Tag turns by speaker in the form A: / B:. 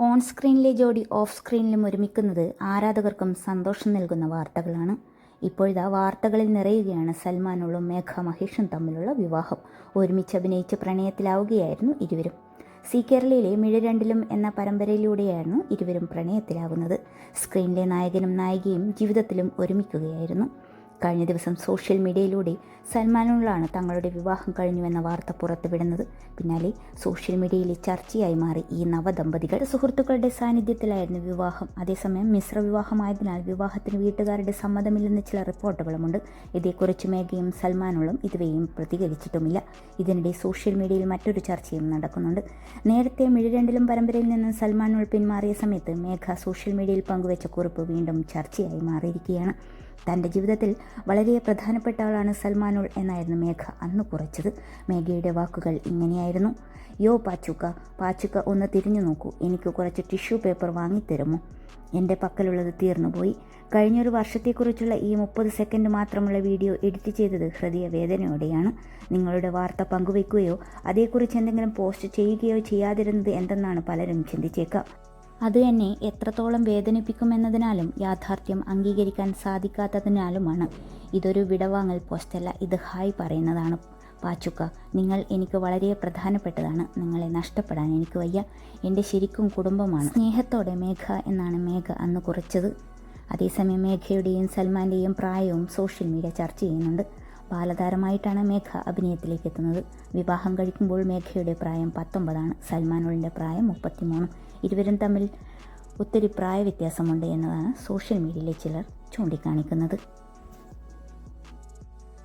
A: On സ്ക്രീനിലെ ജോഡി of സ്ക്രീനിലും ഒരുമിക്കുന്നത് ആരാധകർക്കും സന്തോഷം നൽകുന്ന വാർത്തകളാണ്. ഇപ്പോഴിതാ വാർത്തകളിൽ നിറയുകയാണ് സൽമാനുള്ളും മേഘ മഹേഷും തമ്മിലുള്ള വിവാഹം. ഒരുമിച്ച് അഭിനയിച്ച് പ്രണയത്തിലാവുകയായിരുന്നു ഇരുവരും. സി കേരളയിലെ മിഴരണ്ടിലും എന്ന പരമ്പരയിലൂടെയായിരുന്നു ഇരുവരും പ്രണയത്തിലാവുന്നത്. സ്ക്രീനിലെ നായകനും നായികയും ജീവിതത്തിലും ഒരുമിക്കുകയായിരുന്നു. കഴിഞ്ഞ ദിവസം സോഷ്യൽ മീഡിയയിലൂടെ സൽമാനുള്ളാണ് തങ്ങളുടെ വിവാഹം കഴിഞ്ഞുവെന്ന വാർത്ത പുറത്തുവിടുന്നത്. പിന്നാലെ സോഷ്യൽ മീഡിയയിലെ ചർച്ചയായി മാറി ഈ നവദമ്പതികൾ സുഹൃത്തുക്കളുടെ സാന്നിധ്യത്തിലായിരുന്നു വിവാഹം. അതേസമയം മിശ്ര വിവാഹമായതിനാൽ വിവാഹത്തിന് വീട്ടുകാരുടെ സമ്മതമില്ലെന്ന് ചില റിപ്പോർട്ടുകളുമുണ്ട്. ഇതേക്കുറിച്ച് മേഘയും സൽമാനുകളും ഇതുവരെയും പ്രതികരിച്ചിട്ടുമില്ല. ഇതിനിടെ സോഷ്യൽ മീഡിയയിൽ മറ്റൊരു ചർച്ചയും നടക്കുന്നുണ്ട്. നേരത്തെ മിഴിരണ്ടിലും പരമ്പരയിൽ നിന്ന് സൽമാനുൾ പിന്മാറിയ സമയത്ത് മേഘ സോഷ്യൽ മീഡിയയിൽ പങ്കുവച്ച കുറിപ്പ് വീണ്ടും ചർച്ചയായി മാറിയിരിക്കുകയാണ്. തന്റെ ജീവിതത്തിൽ വളരെ പ്രധാനപ്പെട്ട ആളാണ് സൽമാനുൾ എന്നായിരുന്നു മേഘ അന്ന് കുറിച്ചത്. മേഘയുടെ വാക്കുകൾ ഇങ്ങനെയായിരുന്നു. യോ പാച്ചുക്ക പാച്ചുക്ക ഒന്ന് തിരിഞ്ഞു നോക്കൂ. എനിക്ക് കുറച്ച് ടിഷ്യൂ പേപ്പർ വാങ്ങിത്തരുമോ? എന്റെ പക്കലുള്ളത് തീർന്നുപോയി. കഴിഞ്ഞൊരു വർഷത്തെക്കുറിച്ചുള്ള ഈ മുപ്പത് സെക്കൻഡ് മാത്രമുള്ള വീഡിയോ എഡിറ്റ് ചെയ്തത് ഹൃദയവേദനയോടെയാണ് നിങ്ങളുടെ വാർത്ത പങ്കുവയ്ക്കുകയോ അതേക്കുറിച്ച് എന്തെങ്കിലും പോസ്റ്റ് ചെയ്യുകയോ ചെയ്യാതിരുന്നത് എന്തെന്നാണ് പലരും ചിന്തിച്ചേക്കാം. അത് എന്നെ എത്രത്തോളം വേദനിപ്പിക്കുമെന്നതിനാലും യാഥാർത്ഥ്യം അംഗീകരിക്കാൻ സാധിക്കാത്തതിനാലുമാണ്. ഇതൊരു വിടവാങ്ങൽ പോസ്റ്റല്ല ഇത് ഹായ് പറയുന്നതാണ്. പാച്ചുക്ക നിങ്ങൾ എനിക്ക് വളരെ പ്രധാനപ്പെട്ടതാണ്. നിങ്ങളെ നഷ്ടപ്പെടാൻ എനിക്ക് വയ്യ. എന്റെ ശരിക്കും കുടുംബമാണ്. സ്നേഹത്തോടെ മേഘ എന്നാണ് മേഘ അന്ന് കുറിച്ചത്. അതേസമയം മേഘയുടെയും സൽമാന്റെയും പ്രായവും സോഷ്യൽ മീഡിയ ചർച്ച ചെയ്യുന്നുണ്ട്. ബാലതാരമായിട്ടാണ് മേഘ അഭിനയത്തിലേക്ക് എത്തുന്നത് വിവാഹം കഴിക്കുമ്പോൾ മേഘയുടെ പ്രായം പത്തൊമ്പതാണ്. സൽമാനുളിന്റെ പ്രായം മുപ്പത്തിമൂന്ന്. ഇരുവരും തമ്മിൽ ഒത്തിരി പ്രായ വ്യത്യാസമുണ്ട് എന്നതാണ് സോഷ്യൽ മീഡിയയിലെ ചിലർ ചൂണ്ടിക്കാണിക്കുന്നത്.